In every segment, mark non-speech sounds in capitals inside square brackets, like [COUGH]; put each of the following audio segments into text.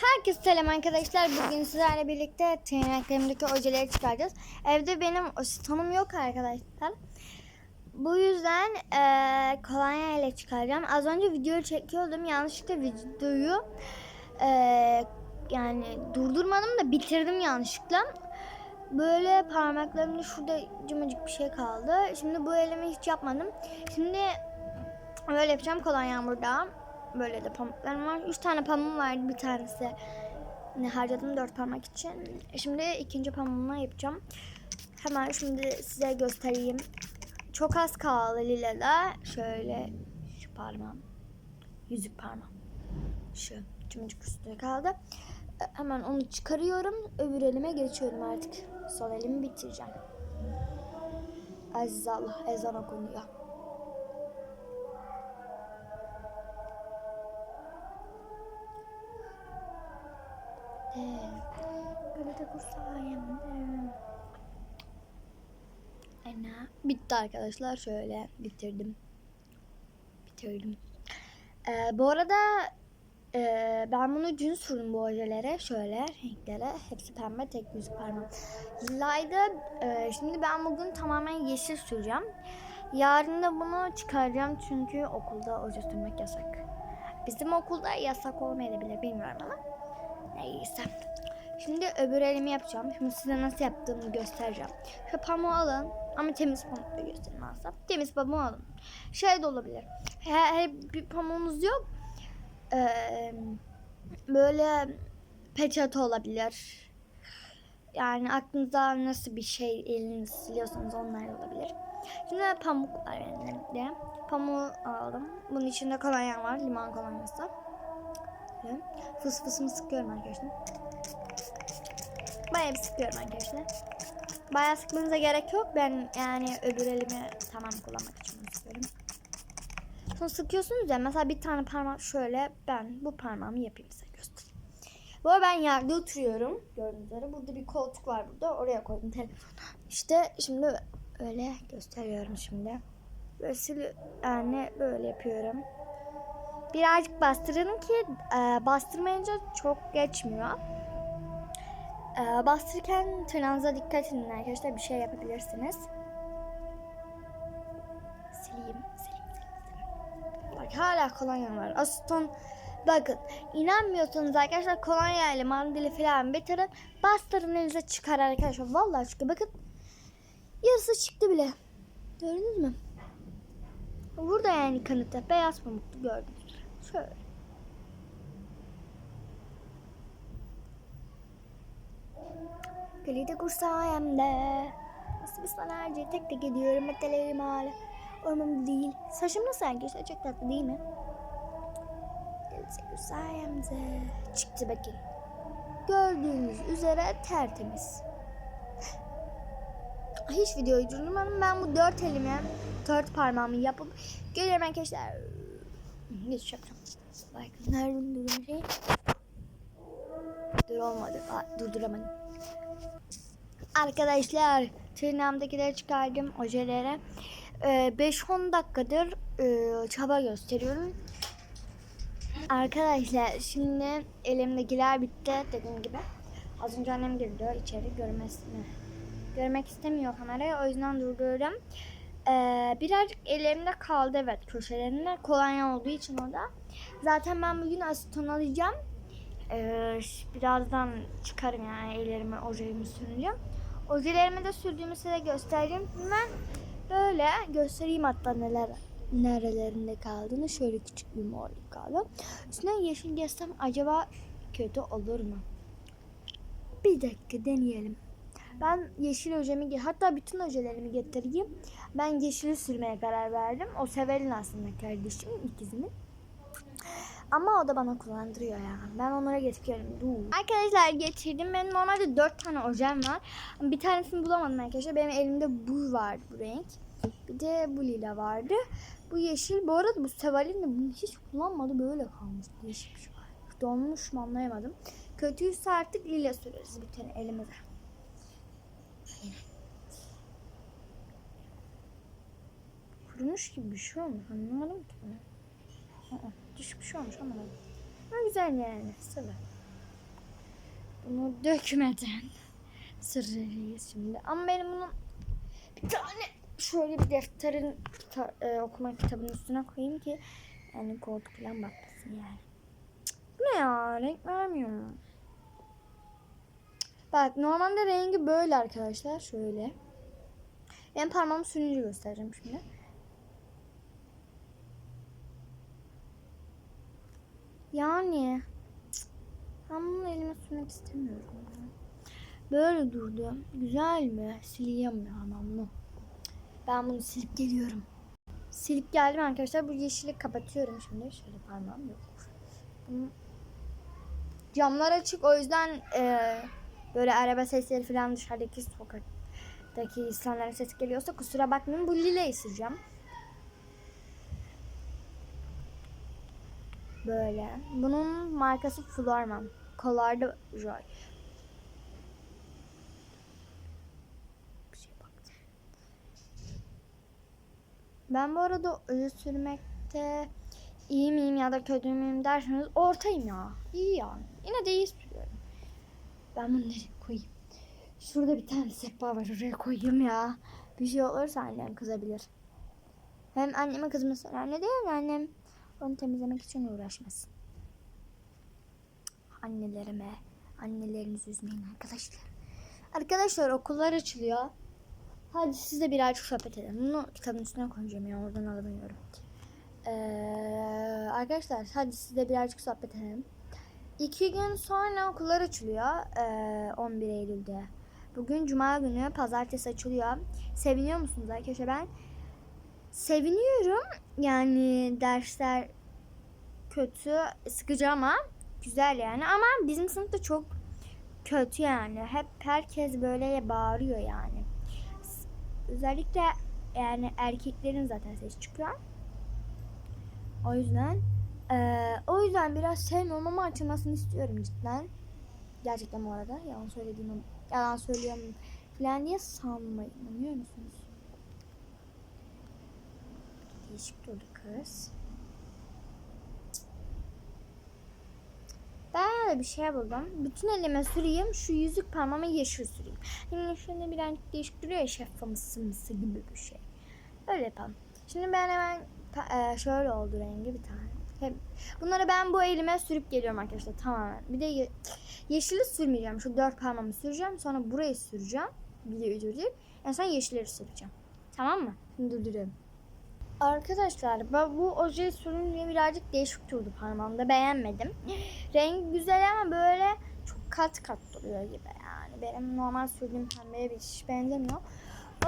Herkese selam arkadaşlar. Bugün sizlerle birlikte tırnaklarımdaki ojeleri çıkaracağız. Evde benim asistanım yok arkadaşlar. Bu yüzden eee kolonya ile çıkaracağım. Az önce video çekiyordum. Yanlışlıkla videoyu eee, yani durdurmadım da bitirdim yanlışlıkla. Böyle parmaklarımda şurada cımacık bir şey kaldı. Şimdi bu elimi hiç yapmadım. Şimdi böyle yapacağım kolonyam burada. Böyle de pamuklarım var. Üç tane pamuğum vardı bir tanesi. Ne harcadım dört parmak için. Şimdi ikinci pamuğumla yapacağım. Hemen şimdi size göstereyim. Çok az kaldı Lila'da. Şöyle şu parmağım. Yüzük parmağım. Şu cımcık üstüne kaldı. E, Hemen onu çıkarıyorum. Öbür elime geçiyorum artık. Sol elimi bitireceğim. Aziz Allah ezan okunuyor. Ana. Bitti arkadaşlar. Şöyle bitirdim. Bitirdim. Ee, bu arada e, ben bunu dün sürdüm bu ojelere. Şöyle renklere. Hepsi pembe tek yüz parmak. Layda e, şimdi ben bugün tamamen yeşil süreceğim. Yarın da bunu çıkaracağım çünkü okulda oje sürmek yasak. Bizim okulda yasak olmayabilir bilmiyorum ama. Neyse. Şimdi öbür elimi yapacağım. Şimdi size nasıl yaptığımı göstereceğim. Şu pamuğu alın. Ama temiz pamukla göstereyim aslında. Temiz pamuğu alın. Şey de olabilir. Her, her bir pamuğunuz yok. Ee, böyle peçete olabilir. Yani aklınıza nasıl bir şey elinizi siliyorsanız onlar da olabilir. Şimdi pamuk var elimde. Pamuğu aldım. Bunun içinde kolonya var. Limon kolonyası. Fıs fısını sıkıyorum arkadaşlar. Bayağı bir sıkıyorum arkadaşlar. Bayağı sıkmanıza gerek yok. Ben yani öbür elimi tamam kullanmak için sıkıyorum. Sonra sıkıyorsunuz ya mesela bir tane parmak şöyle ben bu parmağımı yapayım size göstereyim. Bu ben yerde oturuyorum. Gördüğünüz üzere. Burada bir koltuk var burada. Oraya koydum telefonu. İşte şimdi öyle gösteriyorum şimdi. Böyle yani böyle yapıyorum. Birazcık bastırın ki e, bastırmayınca çok geçmiyor. E, bastırırken tırnağınıza dikkat edin arkadaşlar. Bir şey yapabilirsiniz. Sileyim, sileyim. sileyim. Bak hala kolonya var. Aston Bakın inanmıyorsanız arkadaşlar kolonya ile mandili falan bitirin. Bastırın elinize çıkar arkadaşlar. Vallahi çıkıyor. Bakın yarısı çıktı bile. Gördünüz mü? Burada yani kanıtı. Beyaz pamuklu gördünüz. Şöyle. Gölide kur sayemde. Nasıl bir sanarcı tek tek ediyorum metelerim hala. Ormanımda değil. Saçım nasıl arkadaşlar? Çok tatlı değil mi? Gölide kur sayemde. Çıktı bakın. Gördüğünüz üzere tertemiz. Hiç videoyu durdurmadım. Ben bu dört elimi, dört parmağımı yapıp geliyorum arkadaşlar. Geç yapacağım. Bakın nereden duruyor şey? Dur olmadı. Aa, durduramadım. Arkadaşlar tırnağımdakileri çıkardım ojelere. Ee, 5-10 dakikadır e, çaba gösteriyorum. Arkadaşlar şimdi elimdekiler bitti dediğim gibi. Az önce annem girdi içeri görmesini. Görmek istemiyor kamerayı o yüzden durduruyorum. Ee, birazcık ellerimde kaldı evet köşelerinde kolonya olduğu için o da. Zaten ben bugün asiton alacağım. Ee, birazdan çıkarım yani ellerime ojelerimi süreceğim. Ojelerimi de sürdüğümü size göstereyim. Hemen böyle göstereyim hatta neler nerelerinde kaldığını. Şöyle küçük bir morluk kaldı. Üstüne yeşil geçsem acaba kötü olur mu? Bir dakika deneyelim. Ben yeşil ojemi hatta bütün ojelerimi getireyim. Ben yeşili sürmeye karar verdim. O Sever'in aslında kardeşim ikizinin. Ama o da bana kullandırıyor ya. Ben onlara getiriyorum. Dur. Arkadaşlar getirdim. Benim normalde 4 tane ojem var. Bir tanesini bulamadım arkadaşlar. Benim elimde bu vardı bu renk. Bir de bu lila vardı. Bu yeşil. Bu arada bu Seval'in de bunu hiç kullanmadı. Böyle kalmış. Değişik bir şey var. Donmuş mu anlayamadım. Kötüyse artık lila süreriz tane elimize. Kurumuş gibi bir şey olmuş. Anlamadım ki şey olmuş anlamadım. Ama güzel yani. Sever. Bunu dökmeden sırrıyız şimdi. Ama benim bunu bir tane şöyle bir defterin kita- e, okuma kitabının üstüne koyayım ki yani koltuk falan batmasın yani. Bu ne ya? Renk vermiyor mu? Bak normalde rengi böyle arkadaşlar. Şöyle. Ben parmağımı sürünce göstereceğim şimdi. Yani ben bunu elime sürmek istemiyorum. Böyle durdu. Güzel mi? Sileyim ya bunu. Ben bunu silip geliyorum. Silip geldim arkadaşlar. Bu yeşili kapatıyorum şimdi. Şöyle parmağım yok. Camlar açık o yüzden e, böyle araba sesleri falan dışarıdaki sokaktaki insanların sesi geliyorsa kusura bakmayın. Bu lila sileceğim. Böyle. Bunun markası Florman. Kolarda Joy. Ben bu arada öyle sürmekte iyi miyim ya da kötü müyüm derseniz ortayım ya. İyi yani. Yine de iyi sürüyorum. Ben bunları koyayım. Şurada bir tane sehpa var oraya koyayım ya. Bir şey olursa annem kızabilir. Hem anneme kızmasın. Anne değil mi annem? Onu temizlemek için uğraşmasın. Annelerime, annelerinizi üzmeyin arkadaşlar. Arkadaşlar okullar açılıyor. Hadi siz de birazcık sohbet edelim. Bunu kitabın üstüne koyacağım ya oradan alamıyorum. Ee, arkadaşlar hadi siz de birazcık sohbet edelim. İki gün sonra okullar açılıyor. Ee, 11 Eylül'de. Bugün Cuma günü, pazartesi açılıyor. Seviniyor musunuz arkadaşlar? Ben seviniyorum. Yani dersler kötü, sıkıcı ama güzel yani. Ama bizim sınıfta çok kötü yani. Hep herkes böyle bağırıyor yani. Özellikle yani erkeklerin zaten sesi çıkıyor. O yüzden eee, o yüzden biraz sevmiyorum ama açılmasını istiyorum cidden. Gerçekten bu arada yalan söylediğimi yalan söylüyorum falan diye sanmayın. Anlıyor musunuz? Değişik durdu kız. Ben öyle bir şey buldum. Bütün elime süreyim. Şu yüzük parmağıma yeşil süreyim. Şimdi şöyle birazcık değişik duruyor ya şeffafımsı mısı gibi bir şey. Öyle yapalım. Şimdi ben hemen e, şöyle oldu rengi bir tane. Hep, bunları ben bu elime sürüp geliyorum arkadaşlar tamamen. Bir de ye- yeşili sürmeyeceğim. Şu dört parmağımı süreceğim. Sonra burayı süreceğim. Bir de durdurayım. En son yeşilleri süreceğim. Tamam mı? Şimdi durduruyorum. Arkadaşlar ben bu ojeyi sürünce birazcık değişik durdu parmağımda. Beğenmedim. [LAUGHS] Rengi güzel ama böyle çok kat kat duruyor gibi yani. Benim normal sürdüğüm pembeye bir hiç benzemiyor.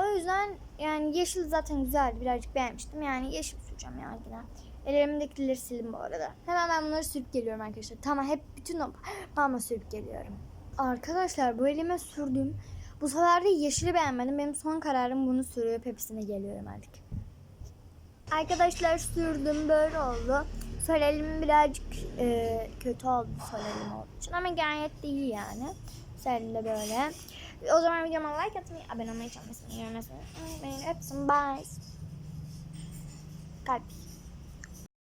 O yüzden yani yeşil zaten güzeldi. Birazcık beğenmiştim. Yani yeşil süreceğim yani yine. Ellerimdekileri sildim bu arada. Hemen ben bunları sürüp geliyorum arkadaşlar. Tamam hep bütün o parmağı sürüp geliyorum. Arkadaşlar bu elime sürdüm. Bu sefer de yeşili beğenmedim. Benim son kararım bunu sürüp hepsine geliyorum artık. Arkadaşlar sürdüm böyle oldu. Sol birazcık e, kötü oldu sol elim olduğu için ama gayet de iyi yani. Sol elimde böyle. O zaman videoma like atmayı, abone olmayı, çalmasını, yorumlamayı unutmayın. Öpsün, bye. Kalp.